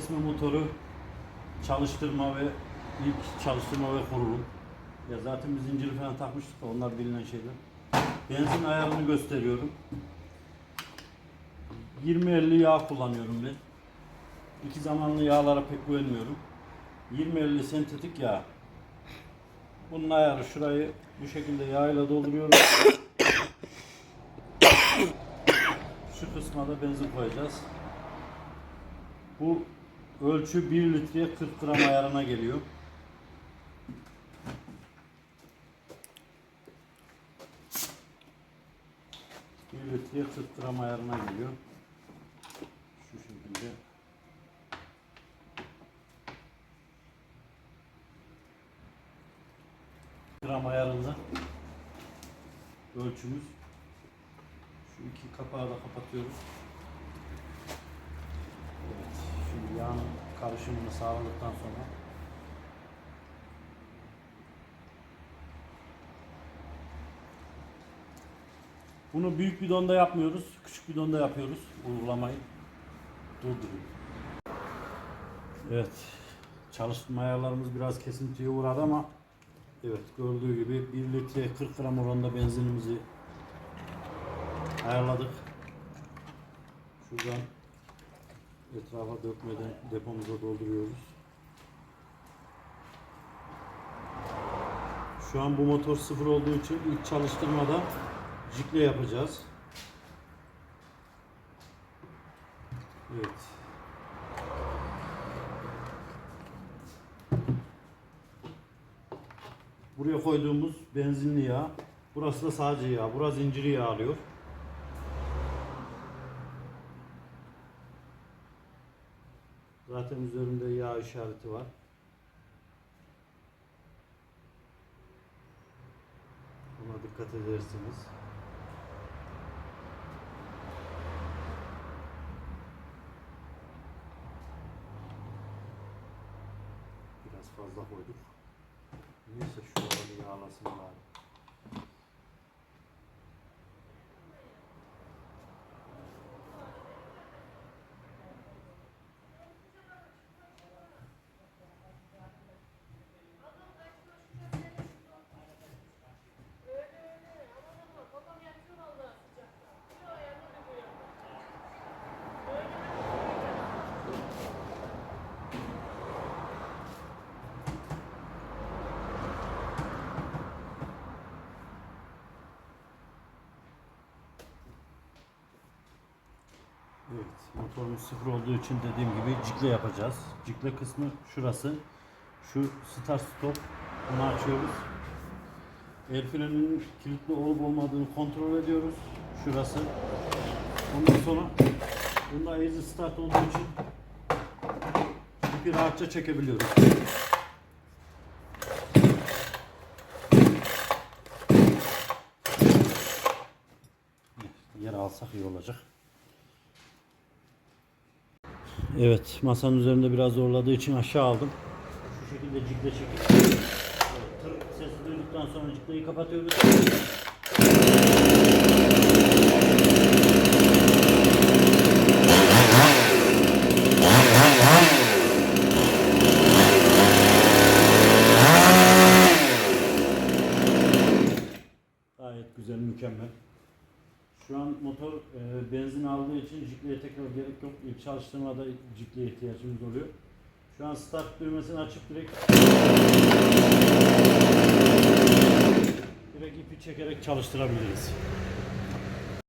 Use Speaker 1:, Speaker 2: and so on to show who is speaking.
Speaker 1: kesme motoru çalıştırma ve ilk çalıştırma ve kurulum. Ya zaten biz zinciri falan takmıştık da onlar bilinen şeyler. Benzin ayarını gösteriyorum. 20-50 yağ kullanıyorum ben. İki zamanlı yağlara pek güvenmiyorum. 20-50 sentetik yağ. Bunun ayarı şurayı bu şekilde yağ ile dolduruyorum. Şu kısma da benzin koyacağız. Bu ölçü 1 litreye 40 gram ayarına geliyor. Bir litreye 40 gram ayarına geliyor. Şu şekilde. gram ayarında ölçümüz. Şu iki kapağı da kapatıyoruz. Şimdi yağın karışımını sağladıktan sonra bunu büyük bidonda yapmıyoruz, küçük bidonda yapıyoruz uygulamayı. Durduruyor. Evet, çalışma ayarlarımız biraz kesintiye uğradı ama evet gördüğü gibi 1 litreye 40 gram oranında benzinimizi ayarladık. Şuradan etrafa dökmeden depomuza dolduruyoruz. Şu an bu motor sıfır olduğu için ilk çalıştırmada jikle yapacağız. Evet. Buraya koyduğumuz benzinli yağ. Burası da sadece yağ. Burası zinciri yağ alıyor. Zaten üzerinde yağ işareti var. Buna dikkat edersiniz. Biraz fazla koyduk. Neyse şuraları yağlasın Evet, motorumuz sıfır olduğu için dediğim gibi cikle yapacağız. Cikle kısmı şurası. Şu start stop. Bunu açıyoruz. El freninin kilitli olup olmadığını kontrol ediyoruz. Şurası. Ondan sonra bunda easy start olduğu için ipi rahatça çekebiliyoruz. Yer alsak iyi olacak. Evet, masanın üzerinde biraz zorladığı için aşağı aldım. Şu şekilde cikle çekip evet, tır sesi duyduktan sonra cikleyi kapatıyoruz. Gayet güzel, mükemmel. Şu an motor e, benzin aldığı için jikleye tekrar gerek yok. İlk çalıştırmada jikleye ihtiyacımız oluyor. Şu an start düğmesini açıp direkt direkt ipi çekerek çalıştırabiliriz.